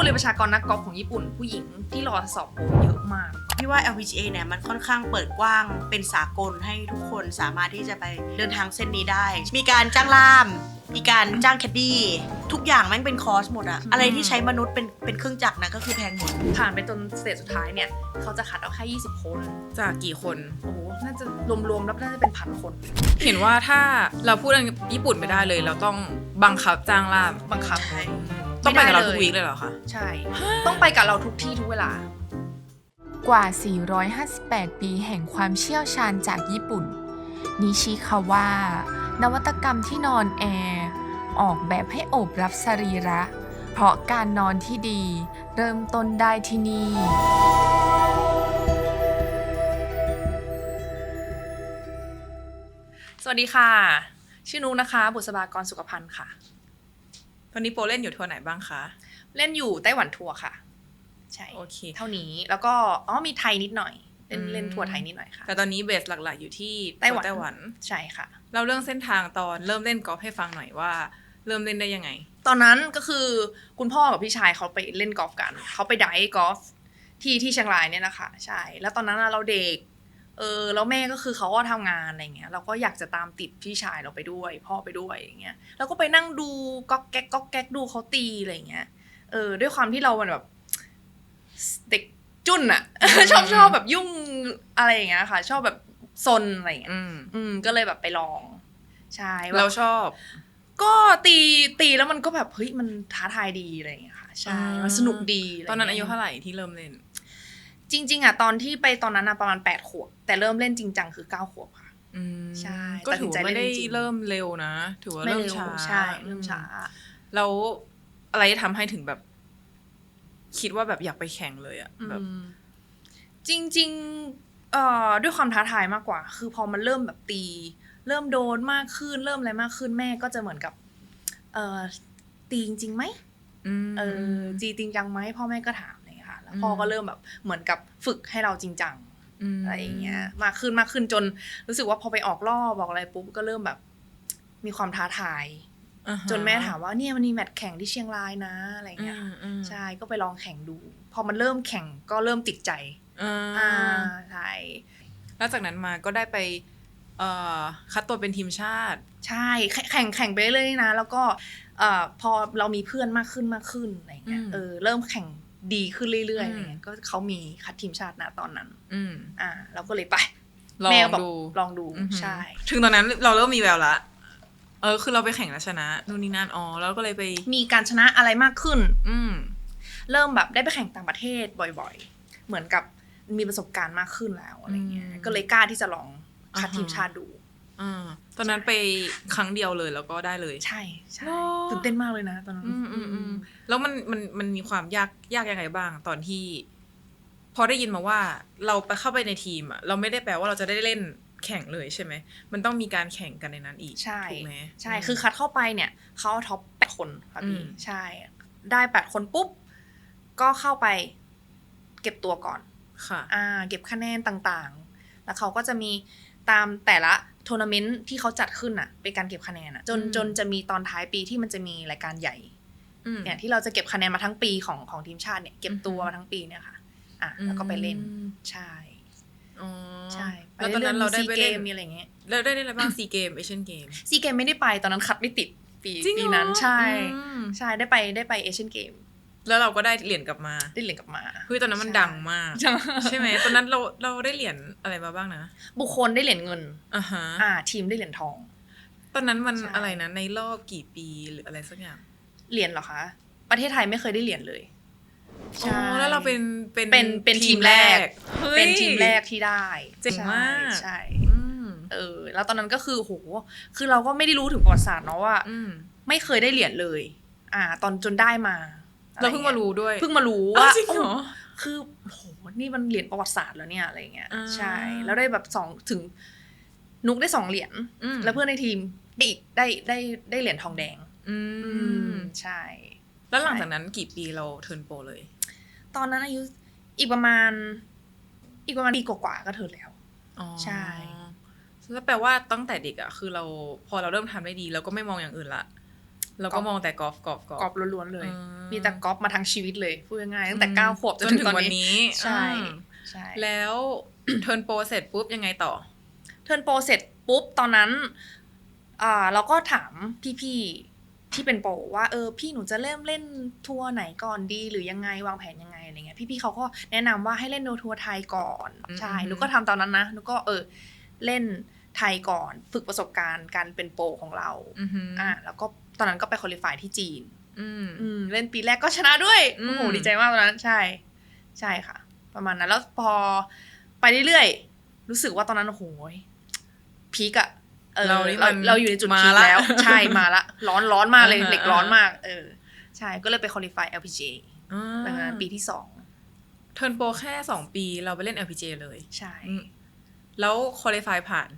ดเลยประชากรนักกอล์ฟของญี่ปุ่น ผู้หญิงที่รอสอบโปรเยอะมาก พี่ว่า LPGA เนี่ยมันค่อนข้างเปิดกว้างเป็นสากลให้ทุกคนสามารถที่จะไปเดินทางเส้นนี้ได้ มีการจ้างล่าม มีการจ้างแคดดี้ ทุกอย่างแม่งเป็นคอร์สหมดอะอะไรที่ใช้มนุษย์เป็นเป็นเครื่องจักรนะก็คือแพงหมด ผ่านไปจนสเตจสุดท้ายเนี่ย เขาจะคัดเอาแค่20 คน จากกี่คน โอ้โห น่าจะรวมๆแล้วน่าจะเป็นพันคน เห็นว่าถ้าเราพูดอังญี่ปุ่นไม่ได้เลย เราต้องบังคับจ้างล่าม บังคับ ต้องไปกับเราไม่ได้เลยทุกวีคเลยเหรอคะ ใช่ ต้องไปกับเราทุกที่ทุกเวลา กว่า 458 ปีแห่งความเชี่ยวชาญจากญี่ปุ่น นิชิคาวานวัตกรรมที่นอนแอร์ออกแบบให้โอบรับสรีระ เพราะการนอนที่ดี เริ่มต้นได้ที่นี่ สวัสดีค่ะ ชื่อนุกนะคะ บุษบากรสุขพันธ์ค่ะ ตอนนี้โปรเล่นอยู่ทัวร์ไหนบ้างคะ เล่นอยู่ไต้หวันทัวร์ค่ะ ใช่โอเค เท่านี้แล้วก็อ๋อมีไทยนิดหน่อย เล่นอืมเล่นทัวร์ไทยนิดหน่อยค่ะ แต่ตอนนี้เบสหลักๆอยู่ที่ไต้หวันไต้หวันใช่ค่ะเราเรื่องเส้นทางตอนเริ่มเล่นกอล์ฟให้ฟังหน่อยว่า เริ่มเล่นได้ยังไง ตอนนั้นก็คือคุณพ่อกับพี่ชายเขาไปเล่นกอล์ฟกันเขาไปไดฟ์กอล์ฟที่ที่เชียงรายเนี่ยนะคะใช่ แล้วตอนนั้นน่ะเราเด็ก เออแล้วแม่ก็คือเขาก็ทำงานอะไรเงี้ยเราก็อยากจะตามติดพี่ชายเราไปด้วย พ่อไปด้วยอย่างเงี้ยแล้วก็ไปนั่งดูก๊อกแก๊กก๊อกแก๊กดูเขาตีอะไรเงี้ยเออด้วยความที่เรามันแบบเด็กจุนอะชอบชอบแบบยุ่งอะไรอย่างเงี้ยค่ะ ชอบแบบซนอะไรเงี้ยอืมอืมก็เลยแบบไปลองใช่แบบเราชอบ ก็ตีตีแล้วมันก็แบบเฮ้ยมันท้าทายดีอะไรอย่างเงี้ยค่ะ ใช่อ่ามัมันสนุกดีะไรตอนนั้นอายุงี้เท่าไหร่ที่เริ่มเล่น จริง ๆอะตอนที่ไปตอนนั้นอะประมาณ8ปดขวบแต่เริ่มเล่นจริงจังคือ9ก้าขวบค่ะอืมใช่ก็ถือว่าไม่ได้ตัดสินใจเล่นจริงเริ่มเร็วนะ ถือว่าเริ่มช้าใช่เริ่มช้าแล้วอะไรที่ทำให้ถึงแบบ คิดว่าแบบอยากไปแข่งเลยอะแบบอืมจริง ๆ เอ่อด้วยความท้าทายมากกว่า คือพอมันเริ่มแบบตี เริ่มโดนมากขึ้น เริ่มอะไรมากขึ้นแม่ก็จะเหมือนกับ เอ่อตีจริงๆไหมมเออจีจริงจังไหมพ่อแม่ก็ถาม พ่ออมก็เริ่มแบบเหมือนกับฝึกให้เราจริงจังมอะไรอย่างเงี้ยมากขึ้นมากขึ้นจนรู้สึกว่าพอไปออกรอบบอกอะไรปุ๊บก็เริ่มแบบ มีความท้าทายอ่าฮะจนแม่ถามว่าเนี่ยมันมีแมตช์แข่งที่เชียงรายนะอะไรอืเงี้ยมอืมใช่ก็ไปลองแข่งดู พอมันเริ่มแข่งก็เริ่มติดใจอ่าอ่าใช่แล้วจากนั้นมาก็ได้ไปเอ่อคัดตัวเป็นทีมชาติ ใช่แข่งแข่งแข่งไปเรื่อยๆนะ แล้วก็เอ่อพอเรามีเพื่อนมากขึ้นมากขึ้นอะไรเงี้ยอืมเออเริ่มแข่ง ดีขึ้นเรื่อยๆอืมอะไรเงี้ยก็เขามีคัดทีมชาตินะตอนนั้น อืมอ่า เราก็เลยไปลองแม่ก็บอกดูลองดูอือหือใช่ ถึงตอนนั้นเราเริ่มมีแววละ เออ คือเราไปแข่งแล้วชนะนู่นนี่นั่นอ๋อแล้วก็เลยไป มีการชนะอะไรมากขึ้น อืมเริ่มแบบได้ไปแข่งต่างประเทศบ่อย ๆ เหมือนกับมีประสบการณ์มากขึ้นแล้วอะไรเงี้ยอืมก็เลยกล้าที่จะลองคัดอ่าฮะทีมชาติดู อ่าตอนนั้นไปครั้งเดียวเลยแล้วก็ได้เลย ใช่ใช่ว้าวตื่นเต้นมากเลยนะ ตอนนั้นอืมอืมอืมแล้วมันมันมันมีความยากยากยังไงบ้าง ตอนที่ พอได้ยินมาว่าเราไปเข้าไปในทีมอะเราไม่ได้แปลว่าเราจะได้เล่นแข่งเลยใช่ไหม มันต้องมีการแข่งกันในนั้นอีกใช่ถูกไหมใช่ คือคัดเข้าไปเนี่ยเขาเอาท็อปแปดคนค่ะพี่อืมใช่ ได้แปดคนปุ๊บ ก็เข้าไป เก็บตัวก่อน ค่ะ อ่า เก็บคะแนนต่างๆ แล้วเขาก็จะมี ตามแต่ละทัวร์นาเมนต์ที่เขาจัดขึ้นอะเป็นการเก็บคะแนนอะจนอืมจนจะมีตอนท้ายปีที่มันจะมีรายการใหญ่อืมเนี่ยที่เราจะเก็บคะแนนมาทั้งปีของของทีมชาติเนี่ยเก็บตัวอือฮึมาทั้งปีเนี่ยค่ะ อะแล้วก็ไปเล่นอืมใช่อ๋อใช่แล้วตอนนั้นเราได้ไปเกเล่นมมีอะไรเงี้ยแล้วได้เล่นอะไรบ้างซีเกมเอเชียนเกมซีเกมไม่ได้ไปตอนนั้นคัดไม่ติดปีจริงเหรอปีนั้นใช่อืมใช่ได้ไปได้ไปเอเชียนเกม แล้วเราก็ได้เหรียญกลับมาได้เหรียญกลับมาเฮ้ยตอนนั้นมันใช่ดังมากใช่ใช่ไหมตอนนั้นเราเราได้เหรียญอะไรมาบ้างนะ บุคคลได้เหรียญเงินอ่าฮะอ่า ทีมได้เหรียญทอง ตอนนั้นมันใช่อะไรนะในรอบกี่ปีหรืออะไรสักอย่างเหรียญเหรอคะประเทศไทยไม่เคยได้เหรียญเลยอ๋อแล้วเราเป็นเป็นเป็นเป็นทีมแรกฮ้ยเป็นทีมแรกที่ได้เจ๋งมากใช่อืมเออ แล้วตอนนั้นก็คือโหคือเราก็ไม่ได้รู้ถึงประวัติศาสตร์เนาะว่าอืมไม่เคยได้เหรียญเลย อ่า ตอนจนได้มาอะไร เราเพิ่งมารู้ด้วยเพิ่งมารู้อ้าว่าวจริงเหรอคือโหนี่มันเหรียญประวัติศาสตร์แล้วเนี่ยอะไรเงี้ยอ่าใช่ แล้วได้แบบสองถึง นุกได้สองเหรียญอืมแล้วเพื่อนในทีมได้อีกได้ได้ได้เหรียญทองแดง อืมใช่ แล้วหลังจากนั้นกี่ปีเราเทิร์นโปรเลย ตอนนั้นอายุอีกประมาณ อีกประมาณปีกว่าๆก็เทิร์นแล้วอ๋อใช่แล้วแปลว่าตั้งแต่เด็กอะคือเราพอเราเริ่มทำได้ดีเราก็ไม่มองอย่างอื่นละ แล้วก็มองแต่กอล์ฟกอล์ฟกกออล์ล์ฟฟล้วนๆเลยอืมมีแต่กอล์ฟมาทั้งชีวิตเลยพูดง่ายๆตั้งแต่เก้าขวบจนถึงตอนวันนี้นี้ใช่อืมใช่แล้วเทิร์นโปรเสร็จปุ๊บยังไงต่อเทิร์นโปรเสร็จปุ๊บตอนนั้นอ่าเราก็ถามพี่ๆที่เป็นโปรว่าเออพี่หนูจะเริ่มเล่นทัวร์ไหนก่อนดีหรือยังไงวางแผนยังไงอะไรเงี้ยพี่ๆเขาก็แนะนำว่าให้เล่นโนทัวร์ไทยก่อนอืมใช่อืมหนูก็ทำตอนนั้นนะหนูก็เออเล่นไทยก่อนฝึกประสบการณ์การเป็นโปรของเราอือหืออ่าแล้วก็ ตอนนั้นก็ไปคุริฟายที่จีนอืมอืมเล่นปีแรกก็ชนะด้วยอืมโอ้โหดีใจมากตอนนั้นใช่ ใช่ค่ะ ประมาณนั้นแล้วพอไปเรื่อยๆรู้สึกว่าตอนนั้นโอ้โหพีกอะเออเรานี่เรามันเราอยู่ในจุดมาพีคละแล้ว ใช่มาละ ร้อนร้อนมากเลยอ่าฮะเหล็กร้อนมาก เออ ใช่ก็เลยไปคุริฟาย LPGA อ่าดังนั้นปีที่สองเทิร์นโปรแค่สองปีเราไปเล่น LPG เลย ใช่อืมแล้วค u a l i f y ผ่าน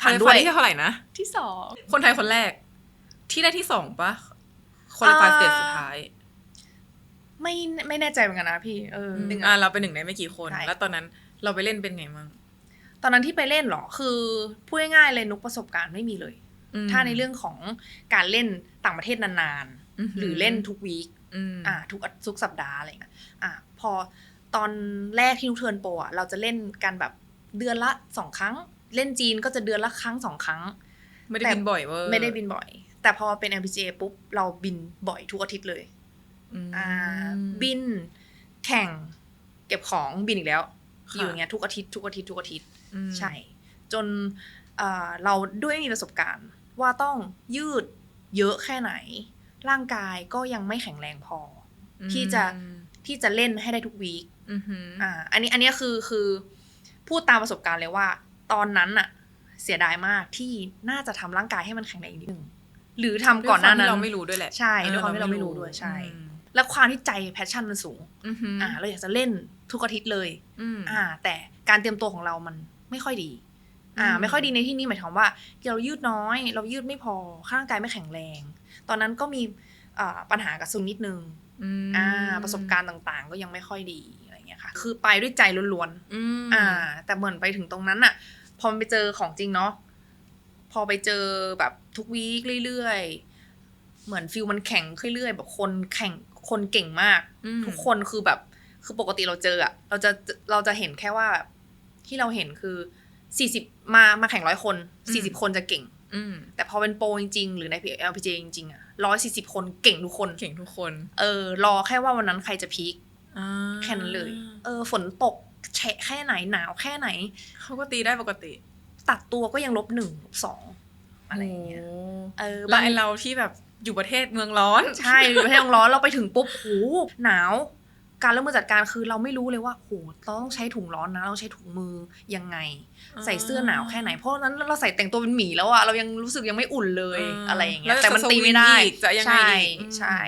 ผ่าน qualify ด้วยที่เท่าไหร่นะที่สองคนไทยคนแรก ที่ได้ที่สองปะค u a l i f y อ่าสเตจสุดท้าย ไม่ไม่แน่ใจเหมือนกันนะพี่เออหนึ่งอ่าอะเราเป็นหนึ่งในไม่กี่คนใช่แล้วตอนนั้นเราไปเล่นเป็นไงมั่งตอนนั้นที่ไปเล่นเหรอ คือพูดง่ายๆเลยนุกประสบการณ์ไม่มีเลยมถ้าในเรื่องของการเล่นต่างประเทศนานมๆหรือเล่นทุกวีคอืมอ่า ทุกอาทุกสัปดาห์อะไรเงี้ยอ่า พอตอนแรกที่นุกเทิร์นโปรอะเราจะเล่นกันแบบเดือนละสองครั้ง เล่นจีนก็จะเดือนละครั้งสองครั้ง ไม่ได้แต่บินบ่อยเวอร์ไม่ได้บินบ่อย แต่พอเป็น LPGA ปุ๊บ เราบินบ่อยทุกอาทิตย์เลยอืมอ่าบิน แข่ง เก็บของบินอีกแล้วค่ะอยู่อย่างเงี้ยทุกอาทิตย์ทุกอาทิตย์ทุกอาทิตย์อืมใช่ จนเอ่อเราด้วยมีประสบการณ์ ว่าต้องยืดเยอะแค่ไหน ร่างกายก็ยังไม่แข็งแรงพอ ที่จะที่จะเล่นให้ได้ทุกวีคอือหืออ่า อันนี้อันนี้คือคือพูดตามประสบการณ์เลยว่า ตอนนั้นอะเสียดายมากที่น่าจะทำร่างกายให้มันแข็งแรงอีกนิดนึง หรือทำก่อนหน้าด้วยนั้นความที่เราไม่รู้ด้วยแหละใช่ด้วยความที่เราไม่รู้ด้วยใช่ แล้วความที่ใจแพชชั่นมันสูงอือหืออ่าเราอยากจะเล่นทุกอาทิตย์เลยอืมอ่า แต่การเตรียมตัวของเรามันไม่ค่อยดี อ่าอืมไม่ค่อยดีในที่นี้หมายความว่าเรายืดน้อย เรายืดไม่พอร่างกายไม่แข็งแรง ตอนนั้นก็มีอ่าปัญหากับซุนนิดนึงมอ่า ประสบการณ์ต่างๆ ก็ยังไม่ค่อยดีอะไรเงี้ยค่ะ คือไปด้วยใจล้วนอืมๆอ่า แต่เหมือนไปถึงตรงนั้นอะพอมันไปเจอของจริงเนาะ พอไปเจอแบบทุกวีคเรื่อยๆ เหมือนฟิลมันแข่งขึ้นเรื่อยๆแบบคนแข่งคนเก่งมากอืมทุกคนคือแบบ คือปกติเราเจออะเราจะเราจะเห็นแค่ว่าแบบที่เราเห็นคือสี่สิบมามาแข่งร้อยคนสี่สิบคนจะเก่งอืมแต่พอเป็นโปรจริงๆ หรือใน LPG จริงๆอะร้อยสี่สิบคนเก่งทุกคน เก่งทุกคน เออ รอแค่ว่าวันนั้นใครจะพีคอ่าแค่นั้นเลย เออ ฝนตกแฉะแค่ไหนหนาวแค่ไหน เขาก็ตีได้ปกติ ตัดตัวก็ยังลบหนึ่งลบสองอะไรอย่างเงี้ยโเออแล้วบางไอเราที่แบบอยู่ประเทศเมืองร้อน ใช่อยู่ประเทศร้อนเราไปถึงปุ๊บโหหนาว การเริ่มมือจัดการคือเราไม่รู้เลยว่าโหเราต้องใช้ถุงร้อนนะ เราใช้ถุงมือยังไง ใส่เสื้อหนาวแค่ไหนเพราะฉะนั้นเราใส่แต่งตัวเป็นหมีแล้วอะเรายังรู้สึกยังไม่อุ่นเลยอ่าอะไรอย่างเงี้แล้ยวแต่มันตีไม่ได้จะสวิงอีกจะยังไงใช่อีกอืมใช่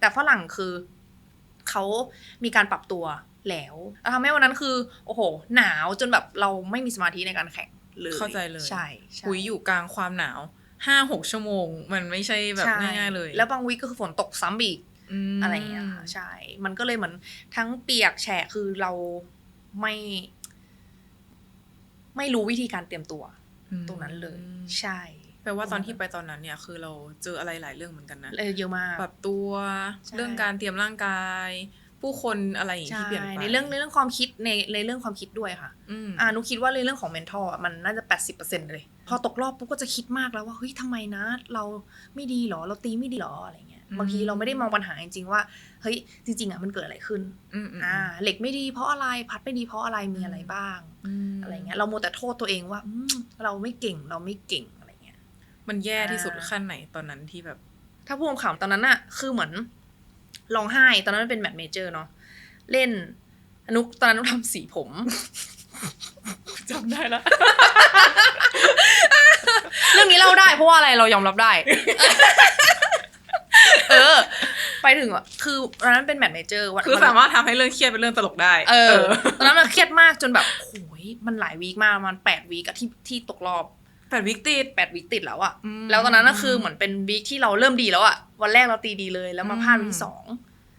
แต่ฝรั่งคือเขามีการปรับตัวแล้วแล้วทำให้วันนั้นคือ โอ้โห หนาวจนแบบเราไม่มีสมาธิในการแข่ง เลยเข้าใจเลยใช่ใช่หุยอยู่กลางความหนาวห้าหกชั่วโมง มันไม่ใช่แบบใช่ง่ายๆเลย แล้วบางวีคก็คือฝนตกซ้ำอีกมอะไรอย่างเงี้ยค่ะใช่ มันก็เลยเหมือนทั้งเปียกแฉะคือเราไม่ ไม่รู้วิธีการเตรียมตัวอืมตรงนั้นเลย ใช่แปลว่าตอนที่ไปตอนนั้นเนี่ยคือเราเจออะไรหลายเรื่องเหมือนกันนะเลยเยอะมากปรับตัวใช่เรื่องการเตรียมร่างกาย ผู้คนอะไรอย่างใช่ที่เปลี่ยนไปในเรื่องในเรื่องความคิดในในเรื่องความคิดด้วยค่ะอืมอ่านุคิดว่าในเรื่องของ mental อะมันน่าจะ 80%เลย พอตกรอบปุ๊บก็จะคิดมากแล้วว่าเฮ้ยทำไมนะ เราไม่ดีหรอเราตีไม่ดีหรออะไรเงี้ยบางทีเราไม่ได้มองปัญหาจริงๆว่าเฮ้ยจริง ๆอะมันเกิดอะไรขึ้นอืมอืมอ่าเหล็กไม่ดีเพราะอะไรพัดไม่ดีเพราะอะไรมีอะไรบ้างมอะไรเงี้ยเราโมวแต่โทษตัวเองว่าอืมเราไม่เก่งเราไม่เก่งอะไรเงี้ยมันแย่ที่สุดอ่าขั้นไหนตอนนั้นที่แบบ ถ้าพูดคำตอนนั้นอะคือเหมือน ร้องไห้ ตอนนั้นมันเป็นแมตช์เมเจอร์เนาะเล่นอนุกตอนนั้นนุกทำสีผมจำได้แล้วเรื่องนี้เล่าได้เพราะว่าอะไรเรายอมรับได้ เออ ไปถึงอะคือตอนนั้นเป็นแมตช์เมเจอร์วันคือวันสามารถทำให้เรื่องเครียดเป็นเรื่องตลกได้ เออตอนนั้นมันเครียดมากจนแบบโอ้ยมันหลายวีคมากประมันแปดวีคอะที่ที่ตกรอบ แปดวิกติดแปดวีคติดแล้วอะอืมแล้วตอนนั้นก็คือเหมือนเป็นวีคที่เราเริ่มดีแล้วอะวันแรกเราตีดีเลย แล้วมาพลาดอืมวีคที่สอง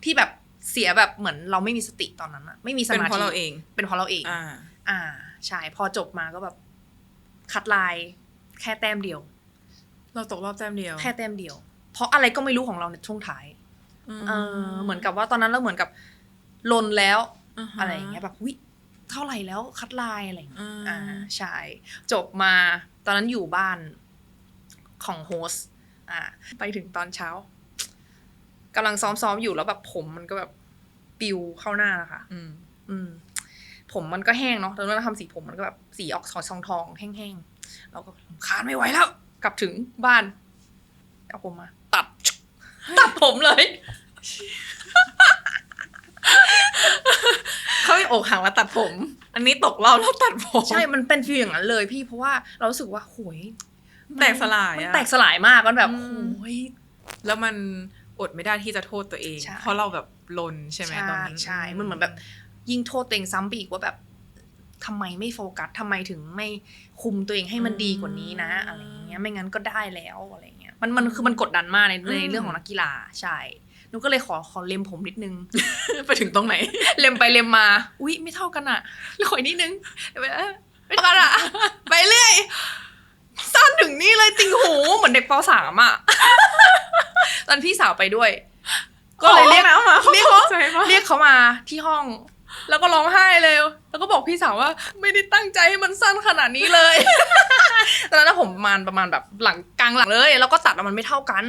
ที่แบบเสียแบบเหมือนเราไม่มีสติตอนนั้นอะไม่มีสเป็นมาธิเพราะเราเอง เป็นเพราะเราเองอ่าอ่าใช่พอจบมาก็แบบคัดลาย แค่แต้มเดียว เราตกรอบแต้มเดียว แค่แต้มเดียว เพราะอะไรก็ไม่รู้ของเราในช่วงท้ายเออเหมือนกับว่าตอนนั้นเราเหมือนกับลนแล้วาฮะอะไรอย่างเงี้ยแบบวิเท่าไหร่แล้วคัดลายอะไรอย่างเงี้ยอ่าอ่าใช่จบมา ตอนนั้นอยู่บ้านของโฮสต์อ่า ไปถึงตอนเช้ากำลังซ้อมๆอยู่แล้วแบบผมมันก็แบบปิวเข้าหน้านะคะอืม อืม ผมมันก็แห้งเนาะตอนนั้นเราทำสีผมมันก็แบบสีออกทองทองๆแห้งๆเราก็รำคานไม่ไหวแล้ว กลับถึงบ้านเอาผมมา ตัด ตัดผมเลย เขาไปอกหักแล้วตัดผม อันนี้ตกรอบแล้วตัดผม ใช่ มันเป็นฟีลอย่างนั้นเลยพี่เพราะว่าเรารู้สึกว่าโหยมันแตกสลายมันอะ แตกสลายมากมันแบบอืม โหย แล้วมันอดไม่ได้ที่จะโทษตัวเอง ใช่ เพราะเราแบบลนใช่ไหมตอนนั้นใช่มันเหมือนแบบยิ่งโทษตัวเองซ้ำไปอีกว่าแบบทำไมไม่โฟกัสทำไมถึงไม่คุมตัวเองให้มันดีกว่านี้นะอะไรอย่างเงี้ยไม่งั้นก็ได้แล้วอะไรอย่างเงี้ยมันมันคือมันกดดันมากในในเรื่องของนักกีฬาใช่ หนูก็เลยขอขอเล็มผมนิดนึง ไปถึงตรงไหน เล็มไปเล็มมา อุ๊ย ไม่เท่ากันอะขออีกนิดนึงเอ้ยไม่เท่ากันอะไปเรื่อยสั้นถึงนี่เลยติงหูเหมือนเด็กปสามอะตอนพี่สาวไปด้วย ก็เลยเรียกขอห้องน้ำมาเรียกเข้าใจปะเรียกเขามาที่ห้อง แล้วก็ร้องไห้เลย แล้วก็บอกพี่สาวว่า ไม่ได้ตั้งใจให้มันสั้นขนาดนี้เลยตอนนั้นผมประมาณประมาณแบบหลังกลางหลังเลย แล้วก็ตัดแล้วมันไม่เท่ากัน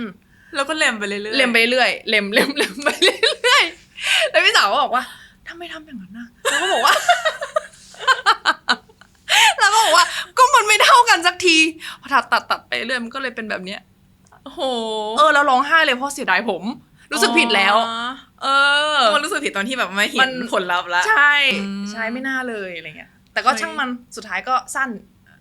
แล้วก็เล็มไปเรื่อยๆเล็มไปเรื่อยเล็มเล็มเล็มไปเรื่อยแล้วพี่สาวก็บอกว่าทำไมทำอย่างนั้นนะแล้วก็บอกว่าแล้วก็บอกว่า ก็มันไม่เท่ากันสักทีพอตัดตัดตัดไปเรื่อยมันก็เลยเป็นแบบเนี้ยโอ้โหเออแล้วร้องไห้เลยเพราะเสียดายผม รู้สึกผิดแล้วอ๋อเออมันรู้สึกผิดตอนที่แบบไม่เห็มันนผลลัพธ์ละใช่อืมใช่ไม่น่าเลยอะไรเงี้ยแต่ก็เฮ้ยช่างมันสุดท้ายก็สั้น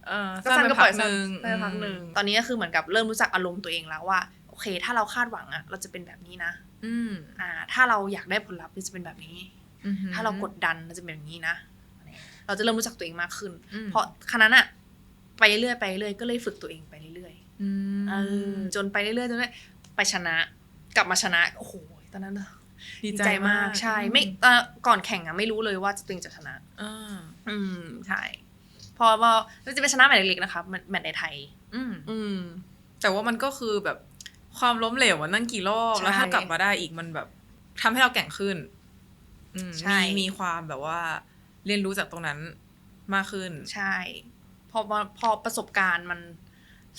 เออก็สั้สั้นนไปก็ปพัล่กอยหสั้นนึ่งสั้นไปพักหนึ่งตอนนี้ก็คือเหมือนกับเริ่มรู้จักอารมณ์ตัวเองแล้วว่าโอ เค ถ้าเราคาดหวังอะเราจะเป็นแบบนี้นะ อืมอ่า ถ้าเราอยากได้ผลลัพธ์เราจะเป็นแบบนี้อืมถ้าเรากดดันเราจะเป็นแบบนี้นะ เราจะเริ่มรู้จักตัวเองมากขึ้นอืมเพราะขณะนั้นอะไปเรื่อยไปเรื่อยก็เลยฝึกตัวเองไปเรื่อยอืมๆเออจนไปเรื่อยๆจนได้ไปชนะ กลับมาชนะโอ้โหตอนนั้นอะดีดีใจใจมามากกใช่ไม่เอ่อก่อนแข่งอะไม่รู้เลยว่าตัวเองจะชนะอ่าอืมใช่พอว่าจะเป็นชนะแมตช์เล็กๆนะคะแมตแมตช์ในไทยอืมอืมแต่ว่ามันก็คือแบบ ความล้มเหลวมันนั่งกี่รอบใช่แล้วถ้ากลับมาได้อีกมันแบบทำให้เราแกร่งขึ้นอืมใช่มีมีความแบบว่า เรียนรู้จากตรงนั้นมากขึ้น ใช่ พอมาพอประสบการณ์มัน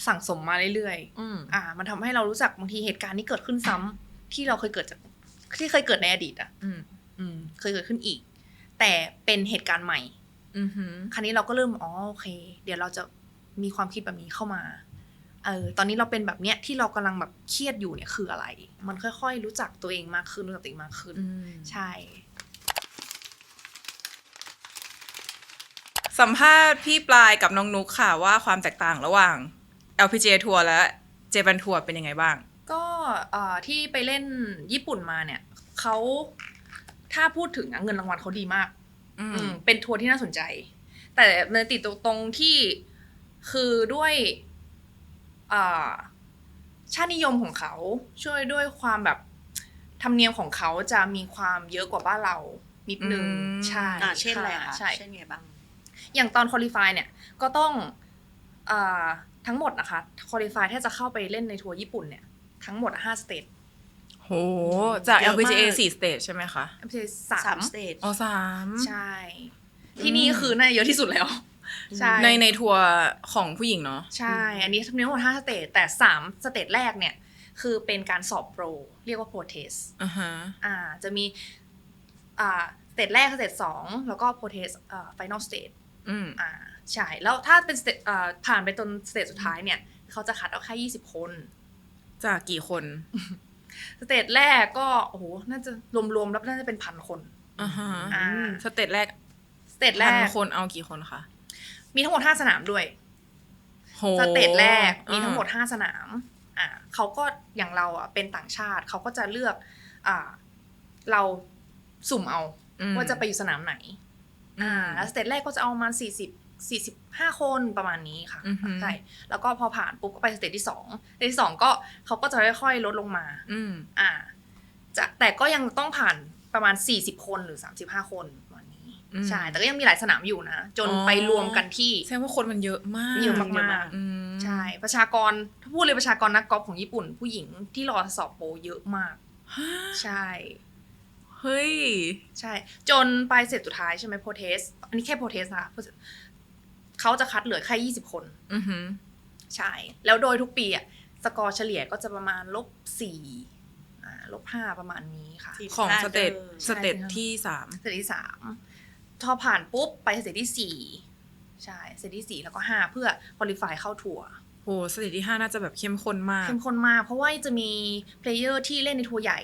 สั่งสมมาเรื่อยๆอืมอ่า มันทำให้เรารู้จักบางทีเหตุการณ์ที่เกิดขึ้นซ้ำที่เราเคยเกิดจากที่เคยเกิดในอดีตอะ อืม อืม เคยเกิดขึ้นอีก แต่เป็นเหตุการณ์ใหม่ อืมหืมครั้นี้เราก็เริ่ม อ๋อ โอเค เดี๋ยวเราจะมีความคิดแบบนี้เข้ามา เออตอนนี้เราเป็นแบบเนี้ยที่เรากำลังแบบเครียดอยู่เนี่ยคืออะไร มันค่อยๆ รู้จักตัวเองมากขึ้นรู้จักตัวเองมากขึ้นอืมใช่ สัมภาษณ์พี่ปลายกับน้องนุกค่ะว่าความแตกต่างระหว่าง LPGA ทัวร์และ Japan ทัวร์เป็นยังไงบ้าง ก็เอ่อที่ไปเล่นญี่ปุ่นมาเนี่ยเขาถ้าพูดถึงอะเงินรางวัลเขาดีมาก อืมอืมเป็นทัวร์ที่น่าสนใจ แต่มันติดตรงที่คือด้วยอ่า ชาตินิยมของเขาช่วยด้วยความแบบธรรมเนียมของเขาจะมีความเยอะกว่าบ้านเรานิดนึงอืมใช่อ่าเช่นอะไรคะใช่เช่นไงบ้างอย่างตอนคอลี่ฟายเนี่ยก็ต้องอาทั้งหมดนะคะคอลี่ฟายถ้าจะเข้าไปเล่นในทัวร์ญี่ปุ่นเนี่ย ทั้งหมดห้าสเตทโห จากเยอะมาก LPGA สี่สเตจใช่ไหมคะไม่ใช่สาสามมสเตจอ๋อสามใช่ ที่นี่คือน่าจะเยอะที่สุดแล้ว ใช่ในในทัวร์ของผู้หญิงเนาะใช่ อันนี้ทั้งหมดห้าสเตจแต่สามสเตจแรกเนี่ย คือเป็นการสอบโปร เรียกว่าโปรเทสอ่าฮะอ่าจะมีอ่าสเตจแรกสเตจสองแล้วก็โปรเทสอ่า final stage อืมอ่าใช่ แล้วถ้าเป็นสเตจอ่าผ่านไปจนสเตจสุดท้ายเนี่ย เขาจะคัดเอาแค่ยี่สิบคน จากกี่คนสเตจแรกก็โอ้โหน่าจะรวมๆแล้วน่าจะเป็นพันคนอ่าฮะอ่าสเตจแรกสเตจแรพันกคนเอากี่คนคะ มีทั้งหมดห้าสนามด้วยโหสเตจแรกมีอ่าทั้งหมดห้าสนาม อ่าเขาก็อย่างเราอะเป็นต่างชาติเขาก็จะเลือก อ่า เราสุ่มเอาอืมว่าจะไปอยู่สนามไหนอืมแล้วสเตจแรกก็จะเอาประมาณสี่สิบสี่สิบห้าคนประมาณนี้ค่ะอือหือใช่แล้วก็พอผ่านปุ๊บก็ไปสเตจที่สองสเตจที่สองก็เขาก็จะค่อยๆลดลงมา อืมอ่าจะแต่ก็ยังต้องผ่านประมาณสี่สิบคนหรือสามสิบห้าคน ใช่แต่ก็ยังมีหลายสนามอยู่นะ จนอ๋อไปรวมกันที่แสดงว่าคนมันเยอะมากเยอะมากๆอืมใช่ประชากรถ้าพูดเลยประชากรนักกอล์ฟของญี่ปุ่น ผู้หญิงที่รอสอบโปรเยอะมากใช่เฮ้ยใช่ จนไปเสร็จสุดท้ายใช่ไหมโพเทสอันนี้แค่โพเทสนะคะเขาจะคัดเหลือแค่ยี่สิบคนอือหือใช่ แล้วโดยทุกปีอะสกอร์เฉลี่ยก็จะประมาณลบสี่อ่าลบห้าประมาณนี้ค่ะสี่ของสเตจเออสเตจที่สามสเตจที่สาม พอผ่านปุ๊บไปสเตจที่สี่ใช่สเตจที่สี่แล้วก็ห้าเพื่อคุริฟายเข้าทัวร์โหสเตจที่ห้าน่าจะแบบเข้มข้นมากเข้มข้นมาก เพราะว่าจะมีเพลเยอร์ที่เล่นในทัวร์ใหญ่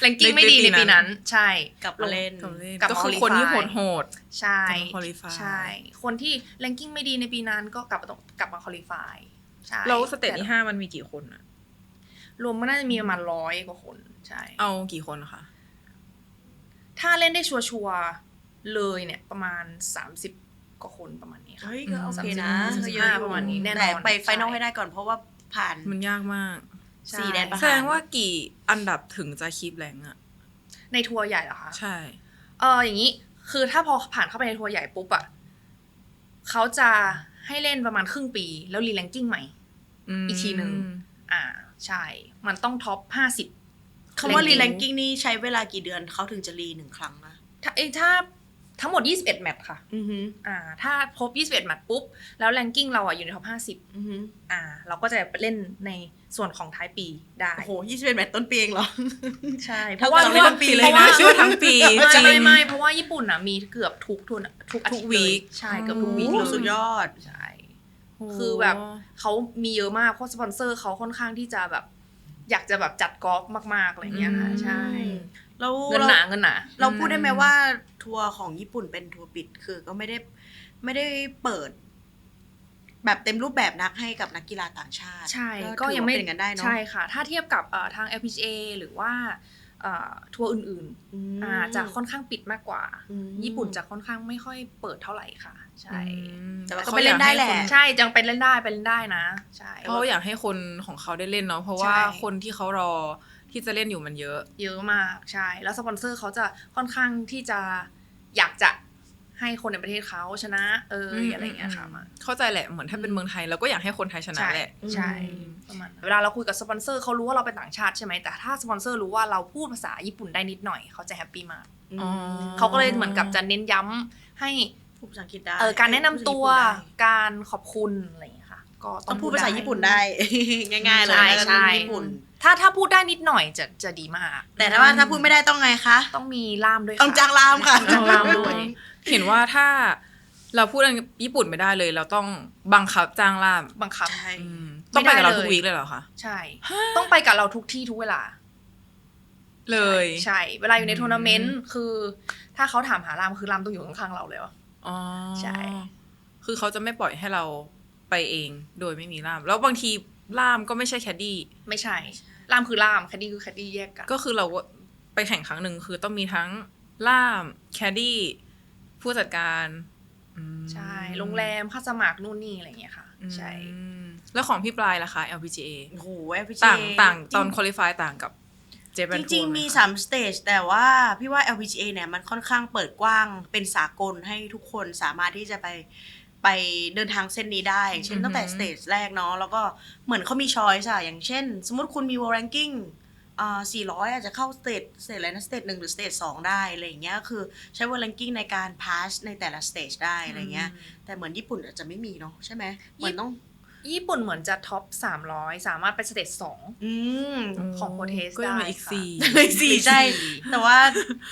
แรงกิ้งในไม่ดีปีในนั้นปีนั้น ใช่กลับมาเล่นกลับมาก็คือคนที่โหดโหดใช่กลับมา qualify ใช่ คนที่แรงกิ้งไม่ดีในปีนั้นก็กลับมาต้องกลับมาคุริฟายใช่ๆแล้วสเตจที่ห้ามันมีกี่คนอะรวมมันน่าจะมีประมาณร้อยกว่าคน ใช่ เอากี่คนคะถ้าเล่นได้ชัวร์ๆ เลยเนี่ยประมาณ 30กว่าคนประมาณนี้ค่ะ เฮ้ยก็โอเคนะสามสิบก็เยอะอยู่ประมาณนี้แน่นอน แต่ไปไฟนอลใช่ให้ได้ก่อนเพราะว่าผ่านมันยากมากใช่ สี่แดนประหารแสดงว่ากี่อันดับถึงจะคีบแรงอะในทัวร์ใหญ่เหรอคะ ใช่ เอออย่างนี้คือถ้าพอผ่านเข้าไปในทัวร์ใหญ่ปุ๊บอะเขาจะให้เล่นประมาณครึ่งปี แล้วรีแลนกิ้งใหม่ ม อีกทีหนึ่ง อ่า ใช่ มันต้องท็อปห้าสิบคำว่า ranking รีแลนกิ้งนี่ใช้เวลากี่เดือนเขาถึงจะรีหนึ่งครั้งนะ ถ้าเอ้ยถ้า ทั้งหมด 21 แมตช์ค่ะอือหืออ่า ถ้าครบ21 แมตช์ปุ๊บ แล้วแรงกิ้งเราอะอยู่ในท็อป50อือหืออ่า เราก็จะไปเล่นในส่วนของท้ายปีได้ โอ้โหยี่สิบเอ็ดแมตช์ต้นปีเองเหรอ ใช่เพเท่าราะว่ากับเพราะว่าทั้งปีเลเลยยนะนะชื่อทั้งปีไม่จริง ไม่ไม่เพราะว่าญี่ปุ่นอะมีเกือบทุกทุนทุกอาทิตย์ทุกเลวียคใช่เกือบทุกวีโอ้คโหเลยสุดยอด ใช่ คือแบบ เขามีเยอะมากเพราะสปอนเซอร์เขาค่อนข้างที่จะแบบ อยากจะแบบจัดกอล์ฟมากๆอะไรอย่างเงี้ยค่ะอืม ใช่ แล้วเงินหนาเงินหนาเราพูดได้ไหมว่าทัวร์ของญี่ปุ่นเป็นทัวร์ปิดคือก็ไม่ได้ไม่ได้เปิด แบบเต็มรูปแบบนักให้กับนักกีฬาต่างชาติ ใช่ถือก็ยังไม่ว่าเป็นอย่างนั้นได้เนาะใช่ค่ะ ถ้าเทียบกับเอ่อทาง LPGA หรือว่าเอ่อทัวร์อื่นอืมๆอ่าจะค่อนข้างปิดมากกว่าอืมญี่ปุ่นจะค่อนข้างไม่ค่อยเปิดเท่าไหร่ค่ะ ใช่ แต่ว่าก็ไปเล่นได้แหละ ใช่ยังไปเล่นได้ไปเล่นได้นะ ใช่เพราะอยากให้คนของเขาได้เล่นเนาะ เพราะว่าใช่คนที่เขารอ ที่จะเล่นอยู่มันเยอะ เยอะมากใช่ แล้วสปอนเซอร์เขาจะค่อนข้างที่จะอยากจะให้คนในประเทศเขาชนะ เออออะไรอย่างเงี้ยค่ะมาเข้าใจแหละเหมือนถ้าเป็นเมืองไทยเราก็อยากให้คนไทยชนะใช่แหละใช่อืมประมาณนั้นเวลาเราคุยกับสปอนเซอร์เขารู้ว่าเราเป็นต่างชาติใช่ไหมแต่ถ้าสปอนเซอร์รู้ว่าเราพูดภาษาญี่ปุ่นได้นิดหน่อยเขาจะแฮปปี้มากอ๋อเขาก็เลยเหมือนกับจะเน้นย้ำให้พูดภาษาอังกฤษได้เออการแนะนำตัวพูดภาษาญี่ปุ่นได้การขอบคุณอะไรอย่างเงี้ยค่ะ ก็ต้องพูดภาษาญี่ปุ่นได้ ง่ายๆเลยใช่แล้วก็ใช่ญี่ปุ่น ถ้าถ้าพูดได้นิดหน่อยจะจะดีมาก แต่ถ้าว่าถ้าพูดไม่ได้ต้องไงคะ ต้องมีล่ามด้วยต้องจ้างล่ามค่ะต้องจ้างล่ามด้วย เห็นว่าถ้าเราพูดอังกฤษญี่ปุ่นไม่ได้เลย เราต้องบังคับจ้างล่ามบังคับใช่อืมต้องไปกับเราไม่ได้เลยทุกวีคเลยเหรอคะใช่ ต้องไปกับเราทุกที่ทุกเวลา เลยใช่ เวลาอยู่ในอืมทัวร์นาเมนต์คือ ถ้าเขาถามหารามคือรามต้องอยู่ข้างๆเราเลยอะอ๋อใช่ คือเขาจะไม่ปล่อยให้เรา ไปเองโดยไม่มีล่าม แล้วบางทีล่ามก็ไม่ใช่แคดดี้ไม่ใช่รามคือราม แคดดี้คือแคดดี้แยกกัน ก็คือเราไปแข่งครั้งหนึ่งคือต้องมีทั้งล่ามแคดดี้ผู้จัดการอืมใช่ โรงแรมค่าสมัครนู่นนี่อะไรอย่างเงี้ยค่ะ ใช่อืมแล้วของพี่ปลายล่ะคะ LPGA โอ้โห LPGA ต่างต่างตอนจริงคุริฟายต่างกับเจแปนจริงๆมีสามสเตจแต่ว่าพี่ว่า LPGA เนี่ยมันค่อนข้างเปิดกว้างเป็นสากลให้ทุกคนสามารถที่จะไป ไปเดินทางเส้นนี้ได้อย่างเช่นตั้งแต่สเตจแรกเนาะแล้วก็เหมือนเขามีช้อยส์อะอย่างเช่น สมมติคุณมี world ranking อ่า400อาจจะเข้าสเตจสเตจอะไรนะสเตจหนึ่งหรือสเตจสองได้อะไรอย่างเงี้ยคือใช้ world ranking ในการ pass ในแต่ละสเตจได้อะไรเงี้ยแต่เหมือนญี่ปุ่นอาจจะไม่มีเนาะใช่ไหมเหมือนต้องญี่ปุ่นเหมือนจะท็อป300สามารถไปสเตจสองอืมของ Protest ก็ยังมีได้อีกค่ะสี่เลยสี่ใช่ แต่ว่า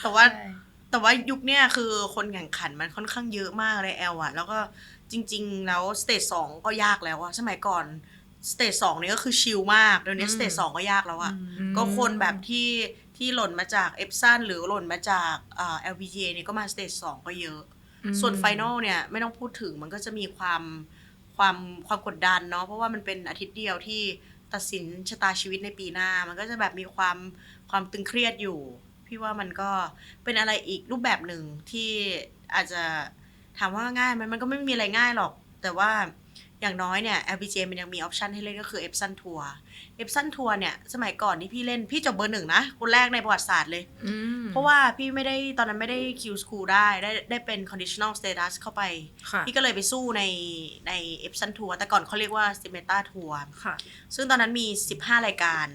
แต่ว่าใช่แต่ว่ายุคเนี้ยคือคนแข่งขันมันค่อนข้างเยอะมากเลยแอลอะแล้วก็ จริง ๆ แล้วสเตจสองก็ยากแล้วอะสมัยก่อนสเตจสองนี่ก็คือชิลมากเดี๋ยวนี้อืมสเตจสองก็ยากแล้วอะอืมก็คนแบบที่ที่หล่นมาจากเอฟซันหรือหล่นมาจากอ่า LPGA เนี่ยก็มาสเตจสองก็เยอะ ส่วนไฟนอลเนี่ยไม่ต้องพูดถึงมันก็จะมีความความความกดดันเนาะเพราะว่ามันเป็นอาทิตย์เดียวที่ตัดสินชะตาชีวิตในปีหน้า มันก็จะแบบมีความความตึงเครียดอยู่ พี่ว่ามันก็เป็นอะไรอีกรูปแบบหนึ่งที่อาจจะ ถามว่าง่ายไหมมันก็ไม่มีอะไรง่ายหรอก แต่ว่าอย่างน้อยเนี่ย LPGA มันยังมีออปชันให้เล่นก็คือ Epson Tour Epson Tour เนี่ย สมัยก่อนที่พี่เล่น พี่จบเบอร์หนึ่งนะ คนแรกในประวัติศาสตร์เลยอืมเพราะว่าพี่ไม่ได้ตอนนั้นไม่ได้ Q School ได้ ได้ได้เป็น conditional status เข้าไปค่ะพี่ก็เลยไปสู้ในใน Epson Tour แต่ก่อนเขาเรียกว่า Simeta Tour ค่ะซึ่งตอนนั้นมี 15 รายการ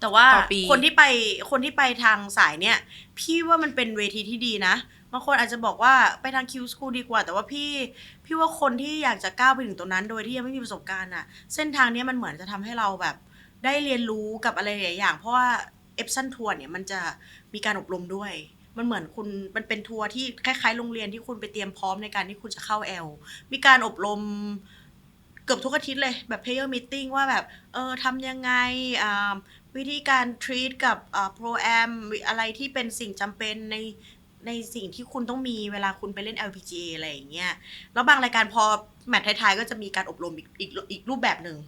แต่ว่าต่อปีคนที่ไปคนที่ไปทางสายเนี่ย พี่ว่ามันเป็นเวทีที่ดีนะ บางคนอาจจะบอกว่าไปทางคิวสคูลดีกว่า แต่ว่าพี่พี่ว่าคนที่อยากจะก้าวไปถึงตรงนั้นโดยที่ยังไม่มีประสบการณ์อะเส้นทางนี้มันเหมือนจะทำให้เราแบบ ได้เรียนรู้กับอะไรหลายอย่าง เพราะว่าเอฟซันทัวร์เนี่ยมันจะมีการอบรมด้วยมันเหมือนคุณมันเป็นทัวร์ที่คล้ายๆ โรงเรียนที่คุณไปเตรียมพร้อมในการที่คุณจะเข้าแอล มีการอบรมเกือบทุกอาทิตย์เลยแบบ player meeting ว่าแบบ เออทำยังไงวิธีการ treat กับ pro am อะไรที่เป็นสิ่งจำเป็นใน ในสิ่งที่คุณต้องมีเวลาคุณไปเล่น LPGA อะไรอย่างเงี้ยแล้วบางรายการพอแมตช์ท้ายๆ ก็จะมีการอบรมอีกอีกอีกรูปแบบหนึ่ง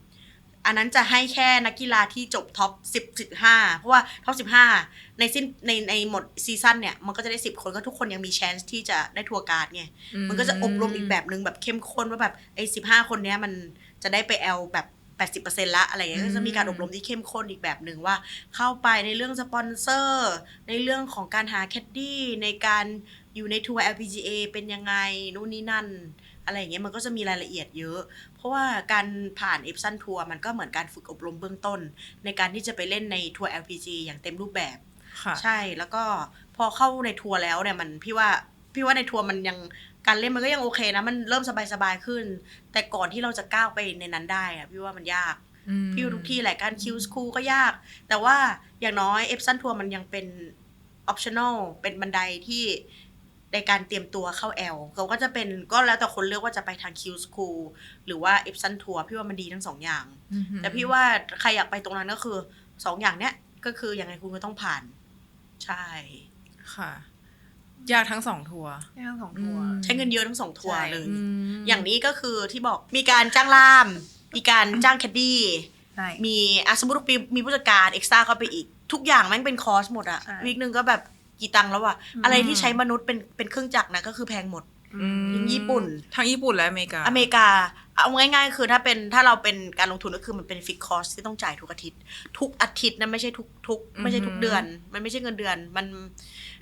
อันนั้นจะให้แค่นักกีฬาที่จบท็อป10 15 เพราะว่าท็อป15 ในสิ้นในในหมดซีซั่นเนี่ย มันก็จะได้ 10 คนก็ทุกคนยังมีแชนส์ที่จะได้ทัวร์การ์ดไง มันก็จะอบรมอีกแบบหนึ่งแบบเข้มข้นว่าแบบไอ้สิบห้าคนเนี้ยมันจะได้ไปแอลแบบ 80%ละอะไรอย่างเงี้ยก็จะมีการอบรมที่เข้มข้นอีกแบบหนึ่งว่า เข้าไปในเรื่องสปอนเซอร์ ในเรื่องของการหาแคดดี้ในการอยู่ในทัวร์ LPGA เป็นยังไงนู่นนี่นั่น อะไรอย่างเงี้ยมันก็จะมีรายละเอียดเยอะ เพราะว่าการผ่านเอฟซันทัวร์มันก็เหมือนการฝึกอบรมเบื้องต้น ในการที่จะไปเล่นในทัวร์ LPGA อย่างเต็มรูปแบบค่ะใช่แล้วก็พอเข้าในทัวร์แล้วเนี่ยมันพี่ว่าพี่ว่าในทัวร์มันยัง การเล่นมันก็ยังโอเคนะ มันเริ่มสบายๆขึ้น แต่ก่อนที่เราจะก้าวไปในนั้นได้อะพี่ว่ามันยากอืมพี่ว่าทุกที่แหละการคิวสคูลก็ยาก แต่ว่าอย่างน้อยเอฟซันทัวร์มันยังเป็นออปชั่นอลเป็นบันไดที่ในการเตรียมตัวเข้าแอลเขาก็จะเป็นก็แล้วแต่คนเลือกว่าจะไปทางคิวสคูลหรือว่าเอฟซันทัวร์พี่ว่ามันดีทั้งสองอย่างอืมแต่พี่ว่าใครอยากไปตรงนั้นก็คือสองอย่างเนี้ยก็คือยังไงคุณก็ต้องผ่าน ใช่ค่ะ ยากทั้งสองทัวร์แค่สองทัวร์อืมใช้เงินเยอะทั้งสองทัวร์ใช่เลยอืมอย่างนี้ก็คือที่บอกมีการจ้างล่าม มีการจ้างแคดดี้ใช่มีอะสมมติมีมีผู้จัดการเอ็กซ์ต้าเข้าไปอีก ทุกอย่างแม่งเป็นคอสหมดอะใช่วีคหนึ่งก็แบบกี่ตังค์แล้วอะอืมอะไรที่ใช้มนุษย์เป็นเป็นเครื่องจักรนะก็คือแพงหมดอืมอย่างญี่ปุ่นทั้งญี่ปุ่นและอเมริกา อเมริกาเอาง่ายๆ คือถ้าเป็นถ้าเราเป็นการลงทุนก็คือมันเป็นฟิกคอสที่ต้องจ่ายทุกอาทิตย์ ทุกอาทิตย์นะไม่ใช่ทุกทุกไม่ใช่ทุกเดือน มันไม่ใช่เงินเดือนมัน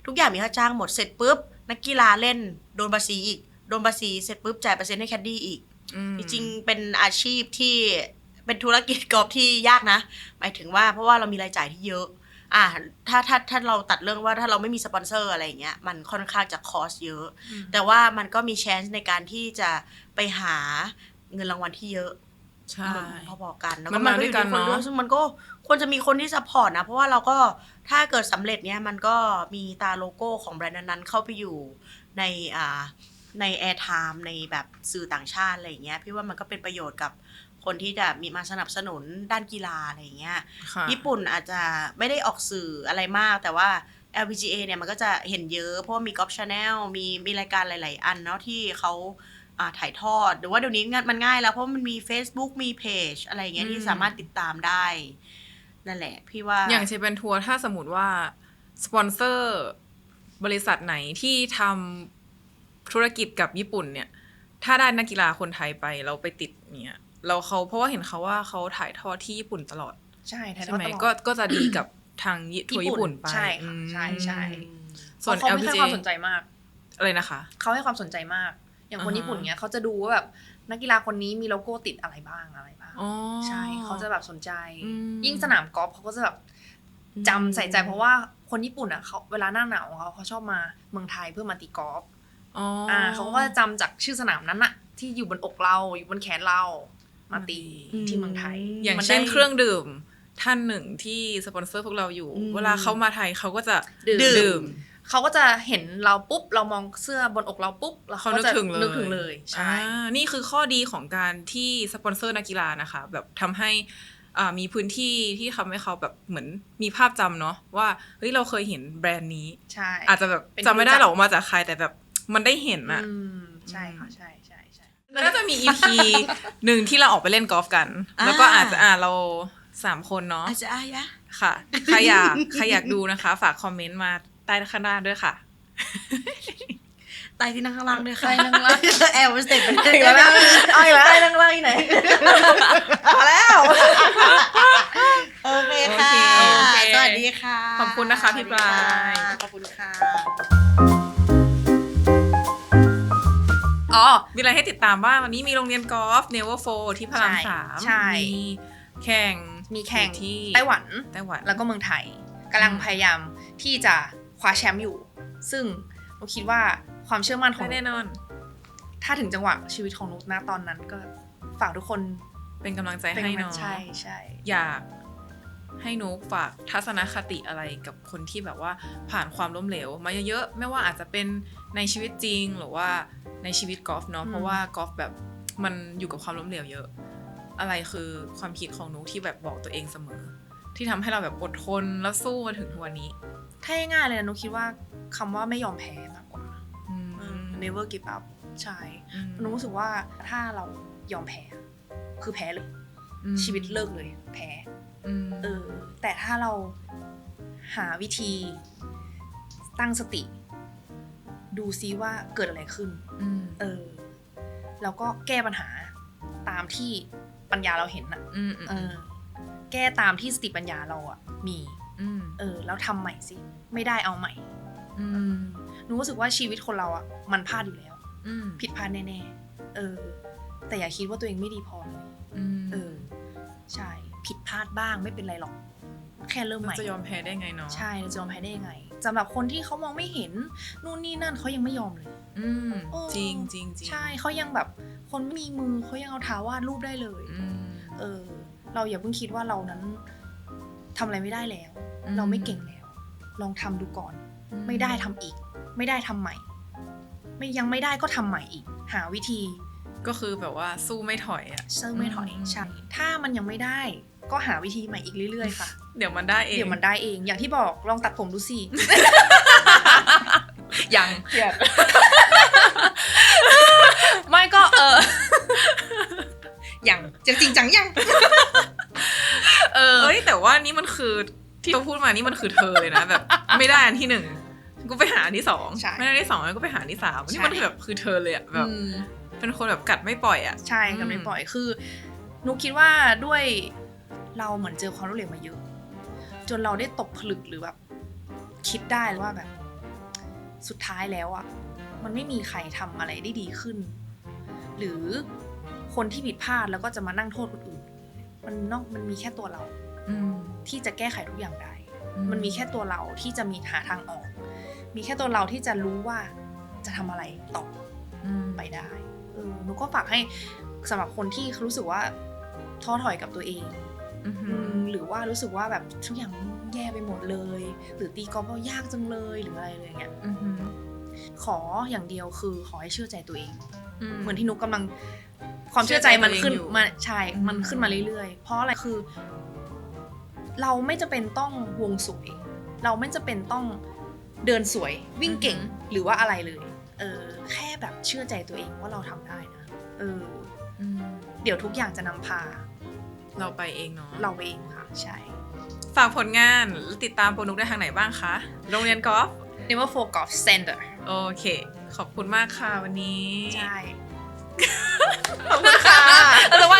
ทุกอย่างมีค่าจ้างหมดเสร็จปุ๊บนักกีฬาเล่นโดนภาษีอีกโดนภาษีเสร็จปุ๊บจ่ายเปอร์เซ็นต์ให้แคดดี้อีกอืมจริงๆเป็นอาชีพที่เป็นธุรกิจกอล์ฟที่ยากนะ หมายถึงว่าเพราะว่าเรามีรายจ่ายที่เยอะ อ่าถ้าถ้าถ้าเราตัดเรื่องว่าถ้าเราไม่มีสปอนเซอร์อะไรอย่างเงี้ยมันค่อนข้างจะคอสเยอะ แต่ว่ามันก็มีแชนส์ในการที่จะไปหาเงินรางวัลที่เยอะใช่พอๆกันแล้วมัก็นมันมาก็ด้อวยยู่กันที่คนเนอะด้วยซึ่งมันก็ ควรจะมีคนที่ซัพพอร์ตนะ เพราะว่าเราก็ถ้าเกิดสำเร็จเนี้ยมันก็มีตาโลโก้ของแบรนด์นั้นๆเข้าไปอยู่ในอ่าในแอร์ไทม์ในแบบสื่อต่างชาติอะไรอย่างเงี้ยพี่ว่ามันก็เป็นประโยชน์กับคนที่จะมีมาสนับสนุนด้านกีฬาอะไรอย่างเงี้ยค่ะญี่ปุ่นอาจจะไม่ได้ออกสื่ออะไรมาก แต่ว่า LPGA เนี่ยมันก็จะเห็นเยอะ เพราะว่ามีกอล์ฟชาแนลมีมีรายการหลาย ๆ อันเนาะที่เขาอ่าถ่ายทอด หรือว่าเดี๋ยวนี้งานมันง่ายแล้ว เพราะมันมี Facebook มีเพจอะไรอย่างเงี้ยอืมที่สามารถติดตามได้ นั่นแหละ พี่ว่าอย่างเชฟเป็นทัวร์ถ้าสมมติว่า สปอนเซอร์บริษัทไหนที่ทำธุรกิจกับญี่ปุ่นเนี่ย ถ้าได้นักกีฬาคนไทยไปเราไปติดเนี่ยเราเขาเพราะว่าเห็นเขาว่าเขาถ่ายทอดที่ญี่ปุ่นตลอด ใช่ถ่ายทใช่อดไหมตลอดก็ก็จะดีกับทางญี่ทัวร์ญี่ปุ่นไปใช่ค่ะอืมใช่ใช่ส่วนเพราะเขาไม่ให้ LPGA ความสนใจมากอะไรนะคะ เขาให้ความสนใจมาก อย่างคนอ่าฮะญี่ปุ่นเนี้ยเขาจะดูว่าแบบนักกีฬาคนนี้มีโลโก้ติดอะไรบ้างอะไรบ้างอ๋อ ใช่เขาจะแบบสนใจอืมยิ่งสนามกอล์ฟเขาก็จะแบบจำใส่ใจเพราะว่าคนญี่ปุ่นอะเขาเวลาหน้าหนาวเขาเขาชอบมาเมืองไทยเพื่อมาตีกอล์ฟอ๋อออ่าเขาก็จะจำจากชื่อสนามนั้นอะที่อยู่บนอกเราอยู่บนแขนเรามาตีอืมที่เมืองไทย อย่างมันเช่นได้เครื่องดื่มท่านหนึ่งที่สปอนเซอร์พวกเราอยู่อืมเวลาเขามาไทยเขาก็จะดื่มดื่ม เขาก็จะเห็นเราปุ๊บ เรามองเสื้อบนอกเราปุ๊บแล้วเขาเขานึกจะถึงเลยนึกถึงเลยใช่อ่านี่คือข้อดีของการที่สปอนเซอร์นักกีฬานะคะ แบบทำให้อ่ามีพื้นที่ที่ทำให้เขาแบบเหมือนมีภาพจำเนาะว่าเฮ้ยเราเคยเห็นแบรนด์นี้ใช่อาจจะแบบเป็นจำไม่ได้ที่รู้จักหรอกว่ามาจากใครแต่แบบมันได้เห็นอะอืมใช่ค่ะใช่ใช่ใช่แล้วก็จะมีอีพีหนึ่งที่เราออกไปเล่นกอล์ฟกันอ่าแล้วก็อาจจะอ่าเราสามคนเนาะอาจจะอายะค่ะใครอยากใครอยากดูนะคะ ฝากคอมเมนต์มา ใต้ข้างหน้าด้วยค่ะไต่ที่นั่งข้างล่างด้วยค่ะไต่นั่งข้างล่างแอลสเต็ปเป็นอีกแล้วนะเอาอีกแล้วนั่งล่างที่ไหนพอแล้วโอเคค่ะโอเคสวัสดีค่ะ ขอบคุณนะคะพี่ปลายขอบคุณค่ะอ๋อมีอะไรให้ติดตามบ้างวันนี้มีโรงเรียนกอล์ฟเนเวอร์โฟที่พระรามใช่สามใช่มีแข่งมีแข่งอยู่ที่ไต้หวันไต้หวันแล้วก็เมืองไทยกำลังอืมพยายามที่จะ คว้าแชมป์อยู่ ซึ่งนุกคิดว่าความเชื่อมั่นของแน่นอน ถ้าถึงจังหวะชีวิตของนุกนะตอนนั้นก็ฝากทุกคนเป็นกำลังใจเป็นให้กำลัเน้งองใช่ใช่อยากให้นุกฝากทัศนคติอะไรกับคนที่แบบว่าผ่านความล้มเหลว มาเยอะๆไม่ว่าอาจจะเป็นในชีวิตจริงหรือว่าในชีวิตกอล์ฟเนาะเพราะว่ากอล์ฟแบบมันอยู่กับความล้มเหลวเยอะ อะไรคือความคิดของนุกที่แบบบอกตัวเองเสมอ ที่ทำให้เราแบบอดทนแล้วสู้มาถึงทุกวันนี้ ถ้าง่ายๆเลยนะนุกคิดว่าคำว่าไม่ยอมแพ้มากกว่าอืม never give up ใช่อืมนุกรู้สึกว่าถ้าเรายอมแพ้ คือแพ้เลยอืมชีวิตเลิกเลย แพ้อืมเออแต่ถ้าเราหาวิธีตั้งสติ ดูซิว่าเกิดอะไรขึ้นอืมเออแล้วก็แก้ปัญหาตามที่ปัญญาเราเห็นอะอืมอืมเออแก้ตามที่สติปัญญาเราอะมีอืม เออแล้วทำใหม่สิ ไม่ได้เอาใหม่อืมหนูรู้สึกว่าชีวิตคนเราอะมันพลาดอยู่แล้วอืมผิดพลาดแน่ๆเออ แต่อย่าคิดว่าตัวเองไม่ดีพอเลยอืมเออ ใช่ ผิดพลาดบ้างไม่เป็นไรหรอก แค่เริ่มใหเราม่จะยอมแพ้ได้ไงเนาะใช่เราจะยอมแพ้ได้ยังไงสำหรับคนที่เขามองไม่เห็นนู่นนี่นั่นเขายังไม่ยอมเลย อืมโอ้จริงจริงจริงใช่เขายังแบบ คนไม่มีมือเขายังเอาเท้าวาดรูปได้เลยอืมเออ เราอย่าเพิ่งคิดว่าเรานั้นทำอะไรไม่ได้แล้วอืม เราไม่เก่งแล้ว ลองทำดูก่อน ไม่ได้ทำอีก ไม่ได้ทำใหม่ ไม่ยังไม่ได้ก็ทำใหม่อีก หาวิธี ก็คือแบบว่าสู้ไม่ถอยอะเซอร์ไม่ถอยอืมใช่ถ้ามันยังไม่ได้ก็หาวิธีใหม่อีกเรื่อยๆค่ะ เดี๋ยวมันได้เอง เดี๋ยวมันได้เอง อย่างที่บอกลองตัดผมดูสิ ยังไม่ก็เอออย่างจริงจังยัง เออเอ้ยแต่ว่านี่มันคือ ที่เราพูดมานี่มันคือเธอเลยนะแบบ ไม่ได้อันที่หนึ่งกูไปหาอันที่สองใช่ไม่ได้อันที่สองแล้วก็ไปหาอันที่สามนี่มันใช่คือแบบคือเธอเลยอะแบบอืมเป็นคนแบบกัดไม่ปล่อยอะใช่กันไม่ปล่อยคือนุกคิดว่าด้วยเราเหมือนเจอความรู้เหลวมาเยอะ จนเราได้ตกผลึกหรือแบบคิดได้ว่าแบบ สุดท้ายแล้วอะ่ะมันไม่มีใครทำอะไรได้ดีขึ้น หรือคนที่ผิดพลาดแล้วก็จะมานั่งโทษคนอื่น มันนอกมันมีแค่ตัวเราอืม ที่จะแก้ไขทุกอย่างได้อืมันมีแค่ตัวเราที่จะมีหาทางออก มีแค่ตัวเราที่จะรู้ว่าจะทำอะไรต่ออืมไปได้เออหนูก็ฝากให้สำหรับคนที่รู้สึกว่าท้อถอยกับตัวเองอืมอืมหรือว่ารู้สึกว่าแบบทุกอย่างแย่ไปหมดเลย หรือตีกอล์ฟก็ยากจังเลยหรืออะไรเลยอย่างเงี้ยอืมขออย่างเดียวคือขอให้เชื่อใจตัวเองอืมเหมือนที่นุกกำลังความเชื่อใจมันขึ้นเชื่อใจตัวเองอยู่มาใช่อืมมันขึ้นมาเรื่อยๆ เพราะอะไรคือ เราไม่จะเป็นต้องวงสวย เราไม่จะเป็นต้องเดินสวยวิ่งเก่งหรือว่าอะไรเลย เออ แค่แบบเชื่อใจตัวเองว่าเราทำได้นะเอออืมเดี๋ยวทุกอย่างจะนำพา เราไปเองเนาะเราไปเองค่ะใช่ ฝากผลงานติดตามโปรนุกได้ทางไหนบ้างคะโรงเรียนกอล์ฟ Never for Golf Center โอเค ขอบคุณมากค่ะวันนี้ ใช่ ขอบคุณค่ะแต่ว่า